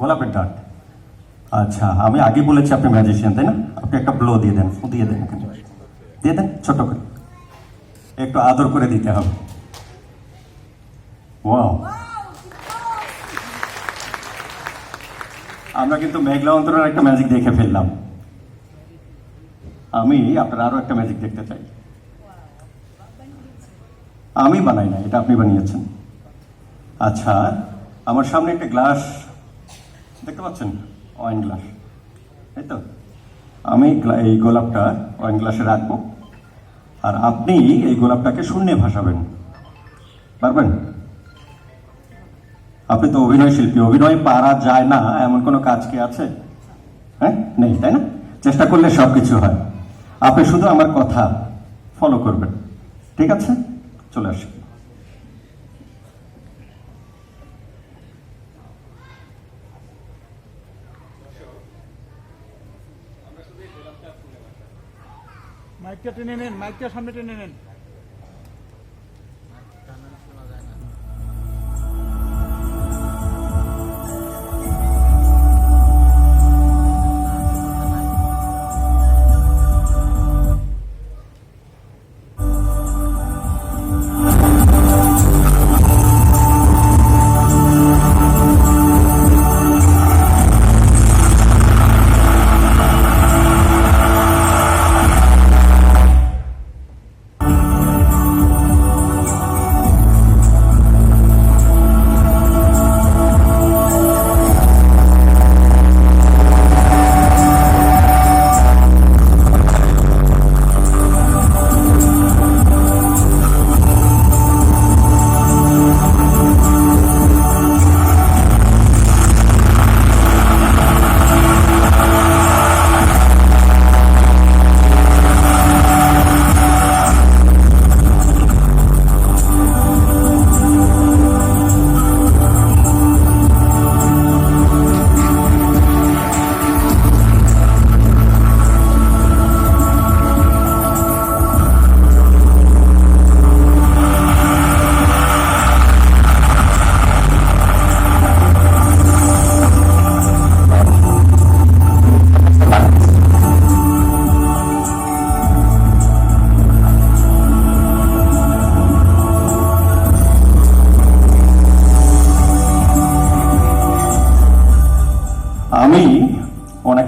গোলাপের ডাট। আচ্ছা আমি আগে বলেছি আপনি ম্যাজিশিয়ান তাই না? আপনি একটা ব্লো দিয়ে দেন দিয়ে দেন এখানে। দিয়ে দেন, ছোট করে। একটু আদর করে দিতে হবে। ওয়াও আমরা কিন্তু মেঘলা অন্তরের একটা ম্যাজিক দেখে ফেললাম। আমি আপনার আরও একটা ম্যাজিক দেখতে চাই। আমি বানাই না এটা আপনি বানিয়েছেন। আচ্ছা আমার সামনে একটা গ্লাস দেখতে পাচ্ছেন? ওয়াইন গ্লাস তাই তো। আমি এই গোলাপটা ওয়াইন গ্লাসে রাখব। আর আপনি এই গোলাপটাকে শূন্যে ভাসাবেন। পারবেন? আপনি তো অভিনয় শিল্পী, অভিনয় পারা যায় না, এমন কোনো কাজ কি আছে? হ্যাঁ? নেই, তাই না? চেষ্টা করলে সব কিছু হয়। আপনি শুধু আমার কথা ফলো করবেন। ঠিক আছে? চলে আসি। মাইকটা টেনে নেন মাইকটা সামনে টেনে নেন।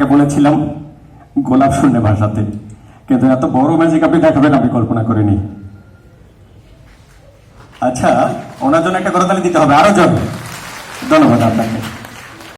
ওনাকে বলেছিলাম গোলাপ শূন্য ভাষাতে কিন্তু এত বড় ম্যাজিক আপনি দেখাবেন আমি কল্পনা করিনি। আচ্ছা ওনার জন্য একটা করতালি দিতে হবে। আরও জন। ধন্যবাদ আপনাকে।